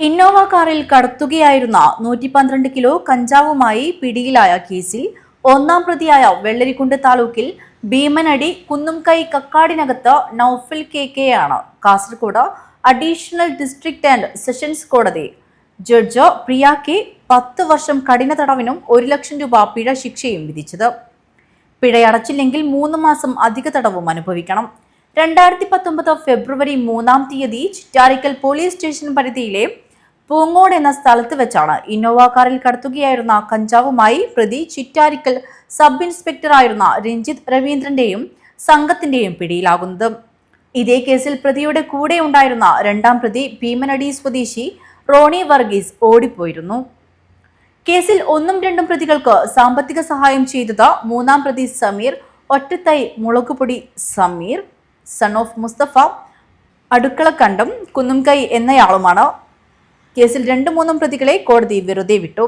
Innova കാറിൽ കടത്തുകയായിരുന്ന നൂറ്റി പന്ത്രണ്ട് കിലോ കഞ്ചാവുമായി പിടിയിലായ കേസിൽ ഒന്നാം പ്രതിയായ വെള്ളരിക്കുണ്ട് താലൂക്കിൽ ഭീമനടി കുന്നുംകൈ കക്കാടിനകത്ത് നൌഫൽ കെ കെ ആണ്. Kasaragod additional district and sessions കോടതി ജഡ്ജ് പ്രിയ കെ പത്ത് വർഷം കഠിന തടവിനും ഒരു ലക്ഷം രൂപ പിഴ ശിക്ഷയും വിധിച്ചത്. പിഴയടച്ചില്ലെങ്കിൽ മൂന്ന് മാസം അധിക തടവും അനുഭവിക്കണം. രണ്ടായിരത്തി പത്തൊമ്പത് ഫെബ്രുവരി മൂന്നാം തീയതി ചിറ്റാരിക്കൽ പോലീസ് സ്റ്റേഷൻ പരിധിയിലെ പൂങ്ങോട് എന്ന സ്ഥലത്ത് വെച്ചാണ് ഇന്നോവ കാറിൽ കടത്തുകയായിരുന്ന കഞ്ചാവുമായി പ്രതി ചിറ്റാരിക്കൽ സബ് ഇൻസ്പെക്ടറായിരുന്ന രഞ്ജിത്ത് രവീന്ദ്രന്റെയും സംഘത്തിന്റെയും പിടിയിലാകുന്നത്. ഇതേ കേസിൽ പ്രതിയുടെ കൂടെ ഉണ്ടായിരുന്ന രണ്ടാം പ്രതി ഭീമനടി സ്വദേശി റോണി വർഗീസ് ഓടിപ്പോയിരുന്നു. കേസിൽ ഒന്നും രണ്ടും പ്രതികൾക്ക് സാമ്പത്തിക സഹായം ചെയ്തത് മൂന്നാം പ്രതി സമീർ ഒറ്റത്തൈ മുളകുപൊടി സമീർ സൺ ഓഫ് മുസ്തഫ അടുക്കളക്കണ്ടം കുന്നുംകൈ എന്നയാളുമാണ്. കേസിൽ രണ്ടു മൂന്നും പ്രതികളെ കോടതി വെറുതെ വിട്ടു.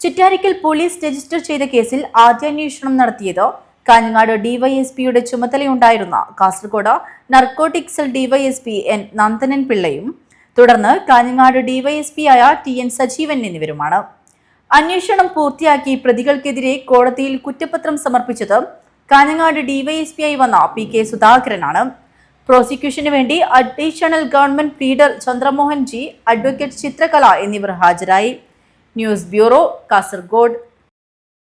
ചിറ്റാരിക്കൽ പോലീസ് രജിസ്റ്റർ ചെയ്ത കേസിൽ ആദ്യാന്വേഷണം നടത്തിയത് കാഞ്ഞങ്ങാട് ഡിവൈഎസ്പിയുടെ ചുമതലയുണ്ടായിരുന്ന Kasaragod narcotic cell DYSP N Nandanan പിള്ളയും തുടർന്ന് കാഞ്ഞങ്ങാട് ഡിവൈഎസ്പി ആയ ടി എൻ സജീവൻ എന്നിവരുമാണ്. അന്വേഷണം പൂർത്തിയാക്കി പ്രതികൾക്കെതിരെ കോടതിയിൽ കുറ്റപത്രം സമർപ്പിച്ചത് കാഞ്ഞങ്ങാട് ഡിവൈഎസ്പിയായി വന്ന പി കെ സുധാകരനാണ്. പ്രോസിക്യൂഷന് വേണ്ടി additional government pleader Chandramohan G advocate Chithrakala എന്നിവർ ഹാജരായി. News bureau Kasaragod.